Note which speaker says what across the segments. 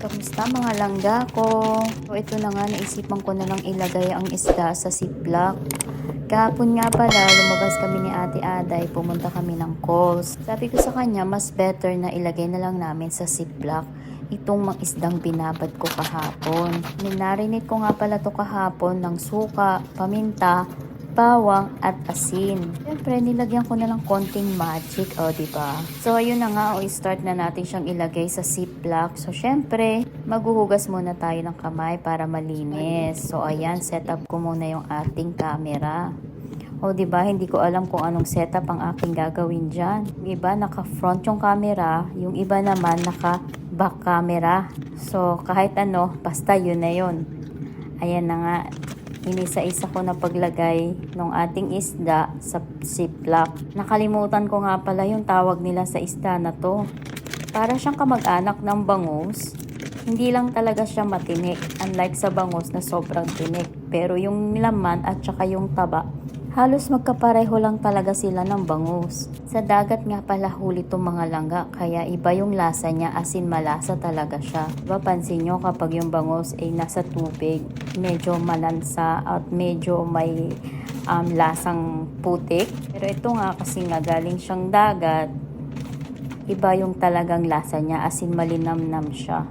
Speaker 1: Kamusta mga langga ko? So ito na nga, naisipan ko na lang ilagay ang isda sa ziplock. Kahapon nga pala, lumabas kami ni Ate Aday, pumunta kami ng calls. Sabi ko sa kanya, mas better na ilagay na lang namin sa ziplock itong mga isdang binabad ko kahapon. Ninarinit ko nga pala to kahapon ng suka, paminta, bawang at asin. Siyempre, nilagyan ko na lang konting magic, o, di ba? So, ayun na nga, o, start na natin siyang ilagay sa ziplock. So, syempre, maghuhugas muna tayo ng kamay para malinis. So, ayan, set up ko muna yung ating camera. O, di ba hindi ko alam kung anong setup ang aking gagawin dyan. Yung iba, naka-front yung camera. Yung iba naman, naka-back camera. So, kahit ano, basta yun na yun. Ayan na nga, inisa-isa ko na paglagay ng ating isda sa ziplock. Nakalimutan ko nga pala yung tawag nila sa isda na to. Para siyang kamag-anak ng bangus. Hindi lang talaga siya matinik. Unlike sa bangus na sobrang tinik. Pero yung laman at saka yung taba, halos magkapareho lang talaga sila ng bangus. Sa dagat nga pala huli itong mga langga, kaya iba yung lasa niya asin malasa talaga siya. Diba pansin nyo kapag yung bangus ay nasa tubig, medyo malansa at medyo may um, lasang putik. Pero ito nga kasi nga galing siyang dagat, iba yung talagang lasa niya asin malinamnam siya.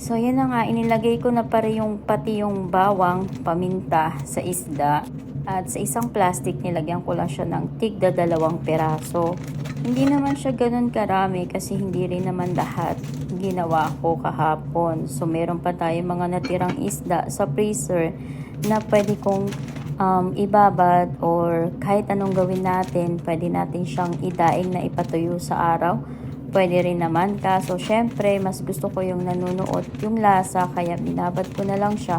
Speaker 1: So, yun na nga, inilagay ko na pare yung pati yung bawang, paminta sa isda. At sa isang plastic, nilagyan ko lang siya ng tigda dalawang peraso. Hindi naman siya ganun karami kasi hindi rin naman lahat ginawa ko kahapon. So, meron pa tayo mga natirang isda sa freezer na pwede kong um, ibabad or kahit anong gawin natin, pwede natin siyang idaing na ipatuyo sa araw pwede rin naman. Kaso, syempre, mas gusto ko yung nanunuot yung lasa, kaya binabad ko na lang siya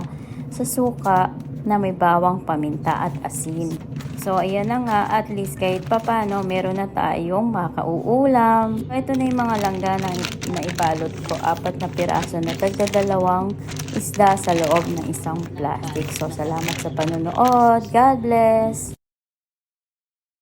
Speaker 1: sa suka na may bawang paminta at asin. So, ayan na nga, at least kahit papano, meron na tayong makauulam. Ito na yung mga langga na naibalot ko. Apat na piraso na tagda dalawang isda sa loob ng isang plastic. So, salamat sa panonood. God bless!